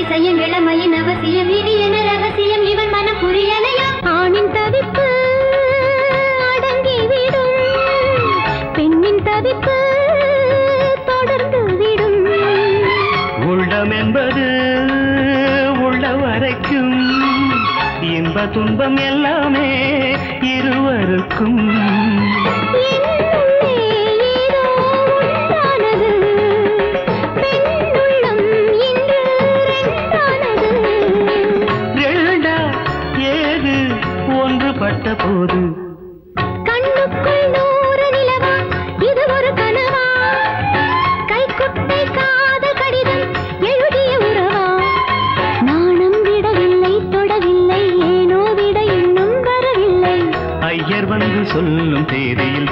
அதிசயம் இளமையின் அவசியம் இது என ரகசியம்? இவன் மனம் புரியலையா ஆணின் தவிப்பு அடங்கிவிடும் பெண்ணின் தவிப்பு தொடர்ந்து விடும். உள்ளம் என்பது உள்ள வரைக்கும் இன்ப துன்பம் எல்லாமே இருவருக்கும். ஒன்றுபட்ட போது. இது ஒரு கனவா? கைக்குட்டை காதல் கடிதம் எழுதிய உறவா? நாணம் விடவில்லை தொடவில்லை ஏனோ விட இன்னும் வரவில்லை. ஐயர் வந்து சொல்லும் தேதியில்